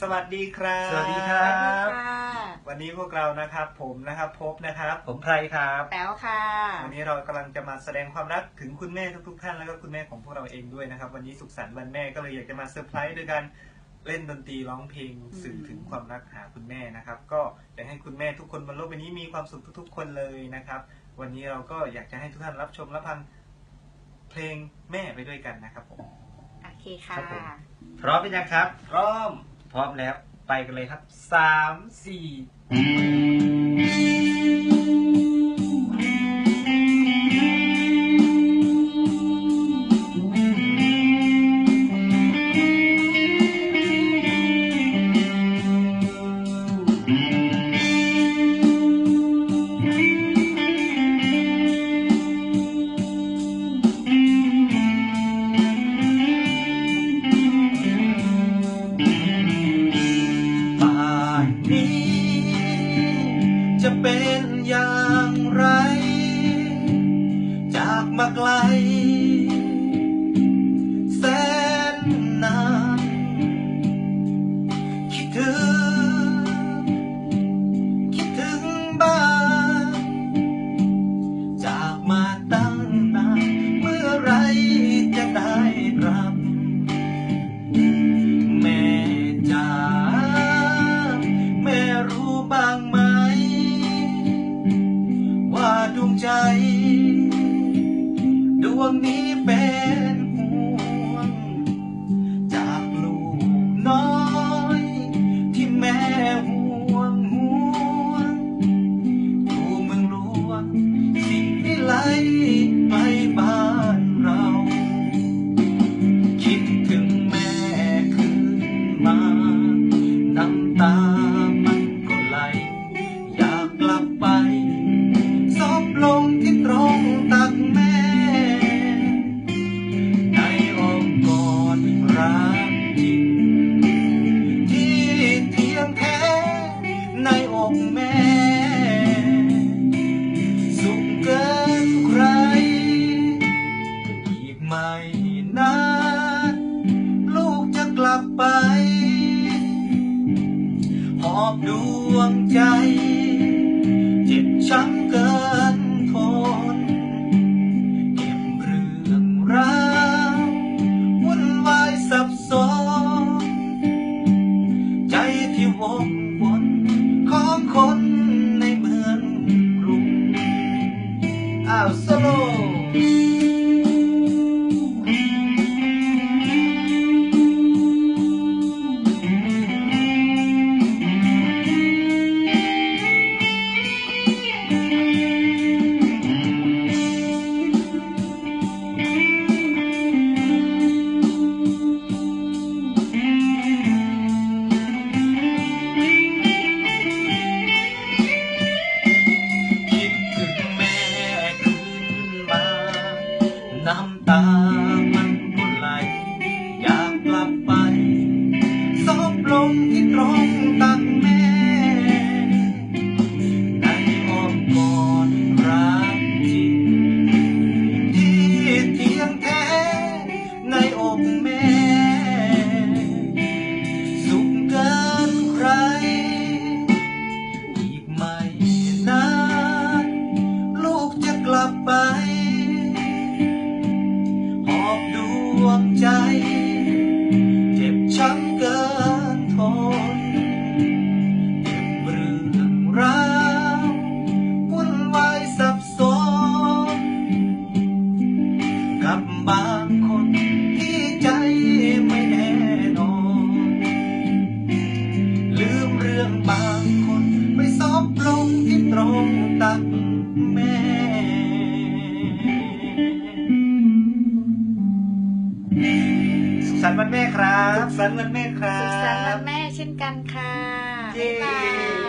สวัสดีครับ สวัสดีครับค่ะวันนี้พวกเรานะครับ ผมนะครับพบนะครับ ผมไพรครับแป๋วค่ะวันนี้เรากำลังจะมาแสดงความรักถึงคุณแม่ทุกๆท่านแล้วก็คุณแม่ของพวกเราเองด้วยนะครับ วันนี้สุขสันต์วันแม่ก็เลยอยากจะมาเซอร์ไพรส์ด้วยการเล่นดนตรีร้องเพลงสื่อถึงความรักหาคุณแม่นะครับ ก็อยากให้คุณแม่ทุกคนบนโลกใบนี้มีความสุขทุก ๆ คนเลยนะครับ วันนี้เราก็อยากจะให้ทุกท่านรับชมรับฟังเพลงแม่ไปด้วยกันนะครับผม โอเคค่ะ ครับผม พร้อมหรือยังครับ พร้อม พร้อมแล้วไปกันเลยครับสามสี่ อย่างไร จากมาไกล ใจ ดวงนี้เป็น นาน ลูกจะกลับไป หอบดวงใจ เจ็บช้ำเกินทน เก็บเรื่องราววุ่นวายสับสน ใจที่วกวนของคนในเมืองกรุงอ้าวโซโล บไป หอบดวงใจ เจ็บช้ำเกินทนเก็บเรื่องราววุ่นวายสับสน กับบางคนที่ใจไม่แน่นอน ลืมเรื่องบางคนไปซบลงที่ตรงตักแม่ สุขสันต์วันแม่ครับสุขสันต์วันแม่ครัสุขสันต์วับนแม่เช่นกันค่ะเย้บ๊ายบาย